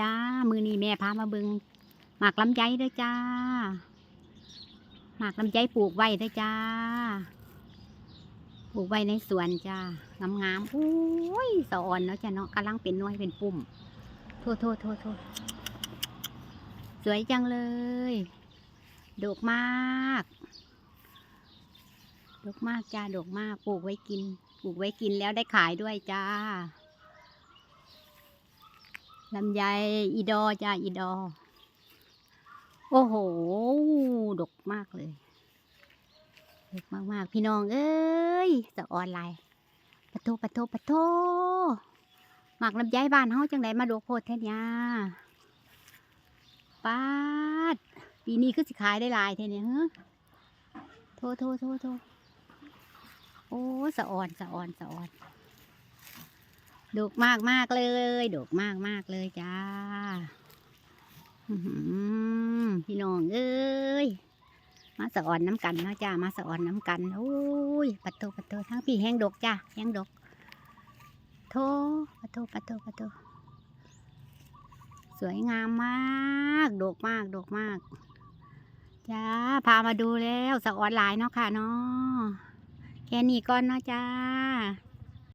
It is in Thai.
จ้า มือนี้แม่พามาเบิงหมากลำไยด้จ้า หมากลำไยปลูกไว้ด้จ้า ปลูกไว้ในสวนจ้างามๆอุ้ยสะอ่อนเนาะจ้าเนาะกำลังเป็นน้อยเป็นปุ่ม โทษโทษโทษโทษสวยจังเลยดกมากดกมากจ้าดกมาก ปลูกไว้กิน ปลูกไว้กินแล้วได้ขายด้วยจ้า ลำไยอีดอจ้าอีดอ โอ้โห ดกมากเลย ดกมากๆ พี่น้อง เอ้ยสะออนไลน์ปะโทปะโทปะโทหมากลำไยบ้านเฮาจังไดมาดกโพดแท้เนี่ยป้าด ปีนี้คือสิขายได้หลายแท้เนี่ยเฮ้โทโทโทโทโอ้สะออนสะออนสะออน ดกมากมากเลยดกมากมากเลยจ้าพี่น้องเอ้ยมาสะอ่อนน้ำกันเนาะจ้ามาสะอ่อนน้ำกันโอ้ยปัดโตปัดโตทั้งพี่แห้งดกจ้าแห้งดกโทปัดโตปัดโตปัดโตสวยงามมากดกมากดกมากจ้าพามาดูแล้วสะอ่อนหลายเนาะค่ะเนาะแค่นี้ก่อนเนาะจ้า